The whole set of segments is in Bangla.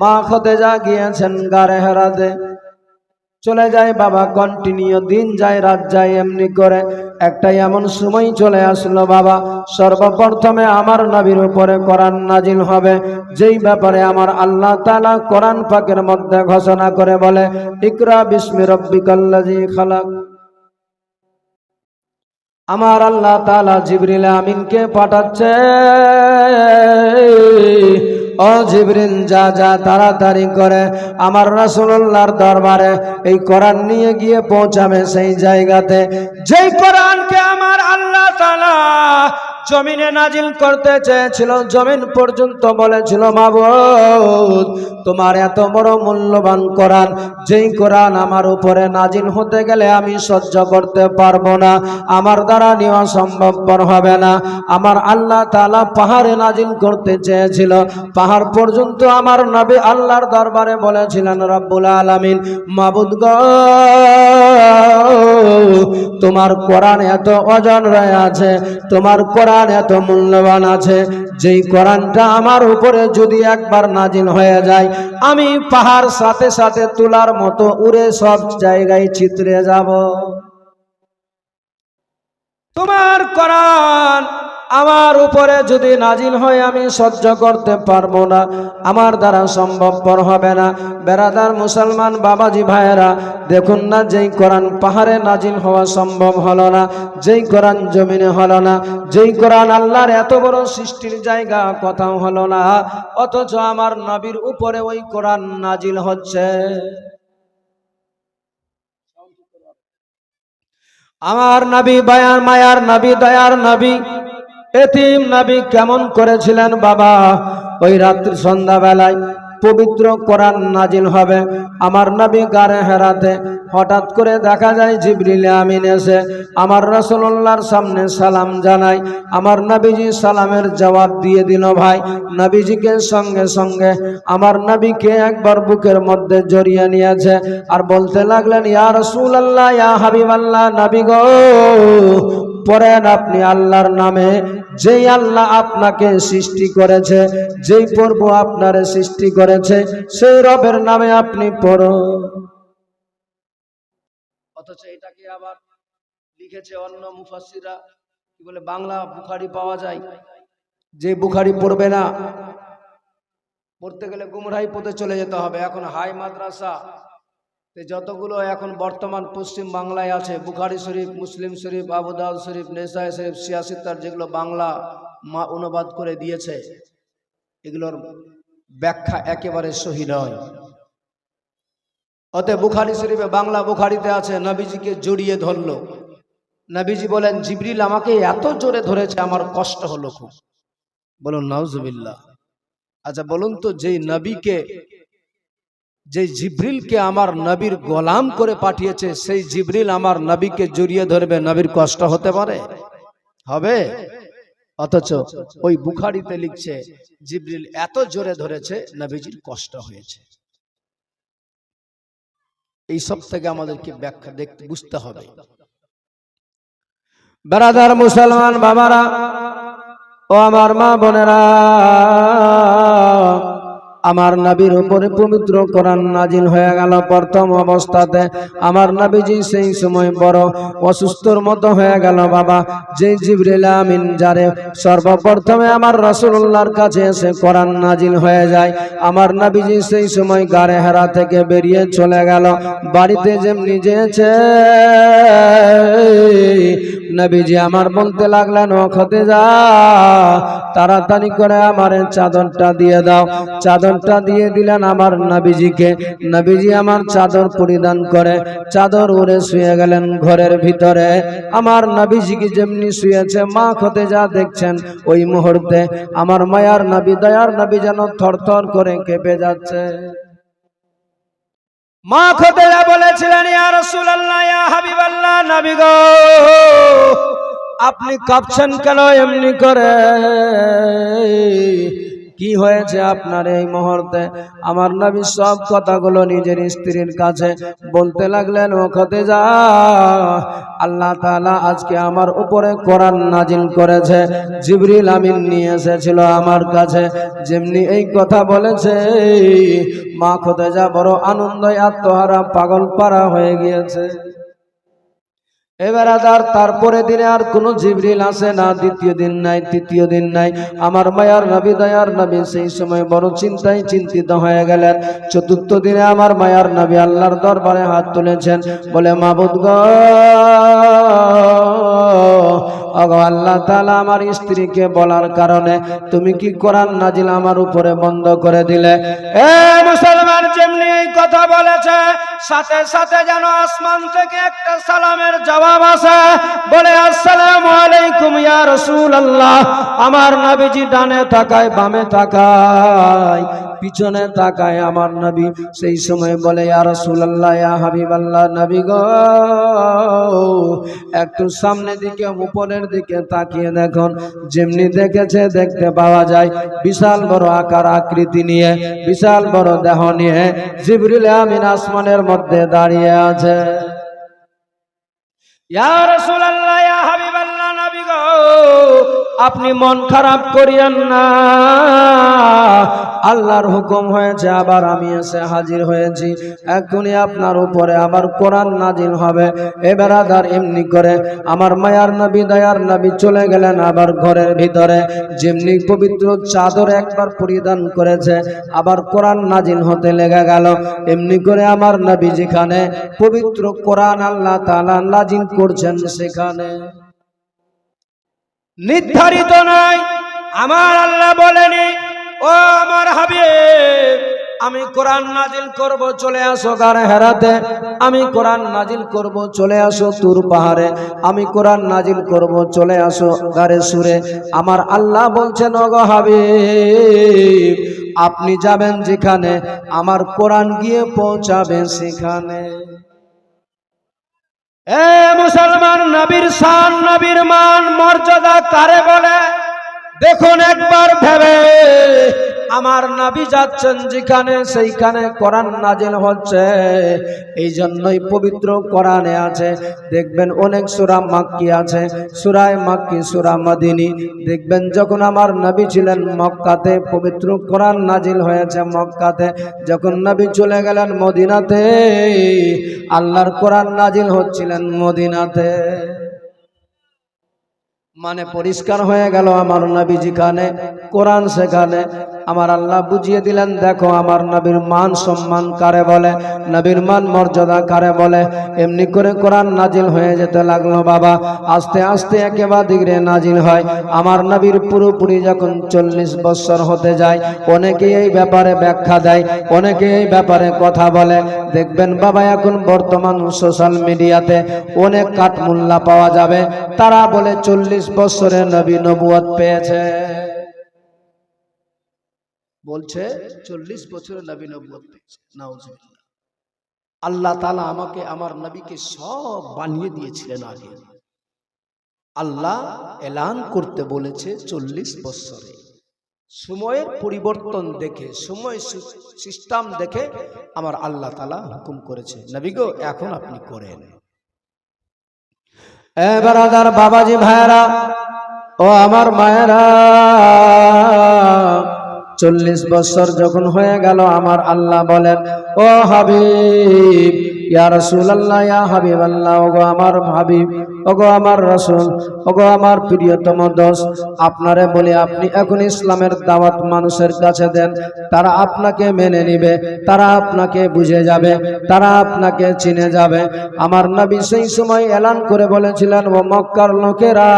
মা খতেজা গিয়েছেন গারে হেরাতে। চলে যায় বাবা কন্টিনিউ দিন যায়, রাত যায় এমনি করে। একটা এমন সময় চলে আসলো বাবা, সর্বপ্রথমে আমার নবীর উপরে কোরআন নাজিল হবে। যেই ব্যাপারে আমার আল্লাহ তালা কোরআন পাকের মধ্যে ঘোষণা করে বলে, ইকরা বিস্মি রব্বিকাল্লাযী খালাক। আমার আল্লাহ তাআলা জিবরিল আমিনকে পাঠাচ্ছে। ও জিবরিল, যা যা তাড়াতাড়ি করে। আমার রাসুল্লাহর দরবারে এই কোরআন নিয়ে গিয়ে পৌঁছাবে সেই জায়গাতে। যেই কোরআনকে জমিনে নাজিল করতে চেয়েছিল, জমিন পর্যন্ত বলেছিল, মাবুদ, তোমার এত বড় মূল্যবান কোরআন, যেই কোরআন আমার উপরে নাজিল হতে গেলে আমি সহ্য করতে পারব না। আমার দ্বারা নেওয়া সম্ভবপর হবে না। আমার আল্লাহ তালা পাহাড়ে নাজিল করতে চেয়েছিল। পাহাড় পর্যন্ত আমার নবী আল্লাহর দরবারে বলেছিলেন, রব্বুল আলামিন, মাবুদ গ, তোমার কোরআন এত ওজন রয়ে আছে, তোমার কোরআন এত মূল্যবান আছে, যেই কোরআনটা আমার উপরে যদি একবার নাজিল হয়ে যায়, আমি পাহাড় সাথে সাথে তোলার মতো উড়ে সব জায়গায় চিত্রে যাব। তোমার কোরআন আমার উপরে যদি নাজিল হয় আমি সহ্য করতে পারব না। আমার দ্বারা সম্ভবপর হবে না। বেড়াদার মুসলমান বাবাজি ভাইয়েরা, দেখুন না যেই কোরআন পাহাড়ে নাজিল হওয়া সম্ভব হলো না, যেই কোরআন জমিনে হলো না, যেই কোরআন আল্লাহর এত বড় সৃষ্টির জায়গা কথাও হলো না, অথচ আমার নবীর উপরে ওই কোরআন নাজিল হচ্ছে। আমার নবী, বায়ার মায়ার নবী, দয়ার নবী এতিম নবী কেমন করেছিলেন বাবা? ওই রাত্রি সন্ধ্যাবেলায় পবিত্র কোরআন নাজিল হবে। আমার নবী গারে হেরাতে হঠাৎ করে দেখা যায় জিবরিলে আমিন এসে আমার রসুল্লাহর সামনে সালাম জানাই আমার নবীজি সালামের জবাব দিয়ে দিল, ভাই, নবীজিকে সঙ্গে সঙ্গে আমার নবীকে একবার বুকের মধ্যে জড়িয়ে নিয়েছে আর বলতে লাগলেন, ইয়া রসুল আল্লাহ ইয়া হাবিব আল্লাহ নবী গো পড়েন আপনি আল্লাহর নামে, যেই আল্লাহ আপনাকে সৃষ্টি করেছে, যেই পর্ব আপনারে সৃষ্টি করেছে, সেই রবের নামে আপনি পড়ো অথচ এটাকে আবার লিখেছে অন্য মুফাসসিরা কি বলে, বাংলা বুখারি পাওয়া যায়? যে বুখারি পড়বে না, পড়তে গেলে গুমরাহি পথে চলে যেতে হবে। এখন হাই মাদ্রাসা যতগুলো এখন বর্তমান পশ্চিম বাংলায় আছে, বুখারি শরীফ, মুসলিম শরীফ, আবুদাউদ শরীফ, নেসাই শরীফ সিয়াসিত্তার যেগুলো বাংলা মা অনুবাদ করে দিয়েছে, এগুলোর ব্যাখ্যা একেবারে সহি নয়। অতএব বুখারি শরীফে বাংলা বুখারিতে আছে, নবীজিকে জড়িয়ে ধরলো। নবীজি বলেন, জিবরিল আমাকে এত জোরে ধরেছে, আমার কষ্ট হলো খুব। বলুন, নাউজুবিল্লাহ। আচ্ছা বলুন তো, যেই নবীকে যে জিব্রিলকে আমার নবীর গোলাম করে পাঠিয়েছে, সেই জিব্রিল আমার নবীকে জড়িয়ে ধরবে, নবীর কষ্ট হতে পারে? হবে। অথচ ওই বুখারিতে লিখছে, জিব্রিল এত জোরে ধরেছে, নবীজির কষ্ট হয়েছে। এই সব থেকে আমাদেরকে ব্যাখ্যা দেখতে, বুঝতে হবে। বেড়াদার মুসলমান বাবারা, ও আমার মা বোনেরা আমার নাবির উপরে পবিত্র কোরআন নাজিল হয়ে গেল। প্রথম অবস্থাতে আমার নাবিজি সেই সময় বড় অসুস্থর মতো হয়ে গেল, বাবা। যে জিবরিল আমিন, যারে সর্বপ্রথমে আমার রসুল্লাহর কাছে এসে কোরআন নাজিল হয়ে যায়, আমার নবীজি সেই সময় গাড়ে হেরা থেকে বেরিয়ে চলে গেল। বাড়িতে যেমনি যেয়েছে নবীজি আমার বলতে লাগলেন, ও খতে যা তাড়াতাড়ি করে আমার চাদরটা দিয়ে দাও। চাদরটা দিয়ে দিলেন আমার নবীজিকে। নবীজি আমার চাদর পরিধান করে চাদর উড়ে শুয়ে গেলেন ঘরের ভিতরে। আমার নবীজিকে যেমনি শুয়েছে, মা খতে যা দেখছেন ওই মুহূর্তে আমার মায়ার নবী, দয়ার নবী যেন থরথর করে কেঁপে যাচ্ছে। মা খোদেরা বলেছিলেন ইয়া রাসূলুল্লাহ ইয়া হাবিবাল্লাহ নবী গো আপনি কাঁপছেন কেন এমনি করে? কি হয়েছে আপনার এই মুহূর্তে? আমার নবী সব কথাগুলো নিজের স্ত্রীর কাছে বলতে লাগলেন, ও খতে যা আল্লাহ তাআলা আজকে আমার উপরে কোরআন নাজিল করেছে। জিবরিল আমিন নিয়ে এসেছিল আমার কাছে। যেমনি এই কথা বলেছে, মা খতে যা বড় আনন্দে আত্মহারা পাগল পারা হয়ে গিয়েছে। এবার আদার তারপরে দিনে আর কোনো জিবরিল আসে না, দ্বিতীয় দিন নাই, তৃতীয় দিন নাই। আমার মায়ার নবী, দয়ার নবী, সেই সময় বড় চিন্তায় চিন্তিত হয়ে গেলেন। চতুর্থ দিনে আমার মায়ার নবী আল্লাহর দরবারে হাত তুলেছেন। বলে, মাবুদ গ আল্লাহ তাআলা আমার স্ত্রীকে বলার কারণে তুমি কি কোরআন নাজিল আমার উপরে বন্ধ করে দিলে? মুসলমান যেমনি কথা বলেছে, সাথে সাথে যেন আসমান থেকে একটা সালামের জবাব আসে। বলে, আসসালাম আলাইকুম ইয়া রাসূলুল্লাহ। আমার নবীজি ডানে তাকায়, বামে তাকায়। পিছনে তাকায় আমার নবী। সেই সময় বলে আর রাসূলুল্লাহ, ইয়া হাবিবাল্লাহ, নবী গো, একটু সামনে দিকে, উপরের দিকে তাকিয়ে দেখুন। যেমনি দেখেছে, দেখতে পাওয়া যায়। বিশাল বড় আকার আকৃতি নিয়ে, বিশাল বড় দেহ নিয়ে জিবরিল আমিন আসমানের মধ্যে দাঁড়িয়ে আছে। ইয়া রাসূলুল্লাহ, ইয়া আপনি মন খারাপ করিয়েন না। আল্লাহর হুকুম হয়েছে, আবার আমি এসে হাজির হয়েছি। এখনই আপনার উপরে আবার কোরআন নাজিল হবে। এবার এমনি করে আমার মায়ার নবী, দয়ার নবী চলে গেলেন আবার ঘরের ভিতরে। যেমনি পবিত্র চাদর একবার পরিধান করেছে, আবার কোরআন নাজিল হতে লেগে গেল। এমনি করে আমার নবী যেখানে পবিত্র কোরআন আল্লাহ তাআলা নাজিল করছেন সেখানে। নির্ধারিত নয় আমার আল্লাহ বলেনি, ও আমার হাবিব, আমি কোরআন নাজিল করব, চলে আসো গারে হেরাতে। আমি কোরআন নাজিল করব, চলে আসো তুর পাহাড়ে। আমি কোরআন নাজিল করব, চলে আসো গারে সুরে। আমার আল্লাহ বলছেন ওগো হাবিব, আপনি যাবেন যেখানে, আমার কোরআন গিয়ে পৌঁছাবে সেখানে। এ মুসলমান নবীর শান নবীর মান মর্যাদা কারে বলে? দেখুন একবার ভেবে। আমার নাবি যাচ্ছেন যেখানে, সেইখানে কোরআন নাজিল হচ্ছে। এই জন্যই পবিত্র কোরআনে আছে। দেখবেন অনেক সুরা মাক্কি আছে। সুরায় মাক্কি, সুরা মাদিনী। দেখবেন যখন আমার নবী ছিলেন মক্কাতে, পবিত্র কোরআন নাজিল হয়েছে মক্কাতে, যখন নবী চলে গেলেন মদিনাতে, আল্লাহর কোরআন নাজিল হচ্ছিলেন মদিনাতে। মানে পরিষ্কার হয়ে গেল আমার নবী যেখানে, কোরআন সেখানে। আমার আল্লাহ বুঝিয়ে দিলেন, দেখো আমার নবীর মান সম্মান কারে বলে, নবীর মান মর্যাদা কারে বলে। এমনি করে কোরআন নাজিল হয়ে যেতে লাগল বাবা। আস্তে আস্তে একেবারে দিগরে নাজিল হয়। আমার নবীর পুরোপুরি যখন চল্লিশ বছর হতে যায়, অনেকে এই ব্যাপারে ব্যাখ্যা দেয়, অনেকে এই ব্যাপারে কথা বলে। দেখবেন বাবা, এখন বর্তমান সোশ্যাল মিডিয়াতে অনেক কাঠমূল্যা পাওয়া যাবে। তারা বলে, চল্লিশ বছরে নবী নবুয়ত পেয়েছে। বলছে, চল্লিশ বছরে নবী নবুয়ত পেয়েছে। আল্লাহ তালা আমাকে, আমার নবীকে সব বানিয়ে দিয়েছিলেন আগে। আল্লাহ এলান করতে বলেছে চল্লিশ বছরে সময়ের পরিবর্তন দেখে, সময় সিস্টেম দেখে আমার আল্লাহ তালা হুকুম করেছে, নবী গো, এখন আপনি করেন। এবার বাবাজি ভাইয়েরা, ও আমার মায়েরা চল্লিশ বছর যখন হয়ে গেল আমার আল্লাহ বলেন ও হাবিব ইয়া রসুল আল্লাহ ইয়া হাবিব আল্লাহ ওগো আমার হাবিব, ওগো আমার রসুল, ওগো আমার প্রিয়তম দোষ আপনারে বলি আপনি এখন ইসলামের দাওয়াত মানুষের কাছে দেন, তারা আপনাকে মেনে নিবে, তারা আপনাকে বুঝে যাবে, তারা আপনাকে চিনে যাবে। আমার নবী সেই সময় এলান করে বলেছিলেন, ও মক্কার লোকেরা,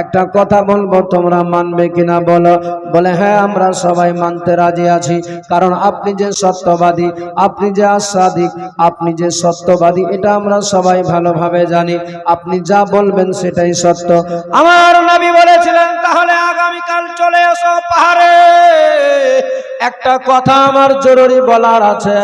একটা কথা বলব, তোমরা মানবে কিনা বলো? বলে হ্যাঁ আমরা সবাই মানতে রাজি আছি, কারণ আপনি যে সত্যবাদী, আপনি যে আস্বাদিক আপনি যে সত্যবাদী, এটা আমরা সবাই ভালোভাবে জানি। আপনি যা বলবেন সেটাই সত্য। আমার নবী বলেছিলেন, তাহলে আগামীকাল চলে এসো পাহাড়ে। একটা কথা আমার জরুরি বলার আছে।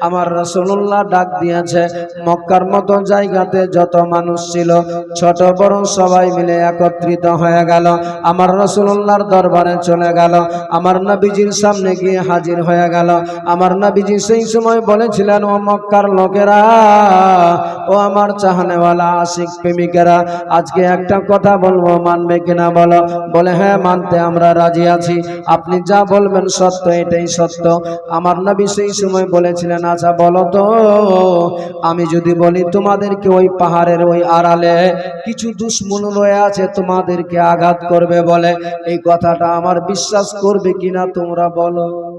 আমার রসুল্লাহ ডাক দিয়েছে, মক্কার মতো জায়গাতে যত মানুষ ছিল, ছোট বড় সবাই মিলে একত্রিত হয়ে গেল। আমার রসুল্লাহর দরবারে চলে গেল। আমার নবীজির সামনে গিয়ে হাজির হয়ে গেল। আমার নবীজি সেই সময় বলেছিলেন, ও মক্কার লোকেরা, ও আমার চাহানেওয়ালা আশিক প্রেমিকেরা, আজকে একটা কথা বলব, মানবে কিনা বলো? বলে হ্যাঁ মানতে আমরা রাজি আছি। আপনি যা বলবেন সত্য, এটাই সত্য। আমার নবী সেই সময় বলেছিলেন আচ্ছা বলো তো, আমি যদি বলি তোমাদেরকে ওই পাহাড়ের ওই আড়ালে কিছু দুশ্মন রয়ে আছে, তোমাদেরকে আঘাত করবে বলে, এই কথাটা আমার বিশ্বাস করবে কিনা তোমরা বলো।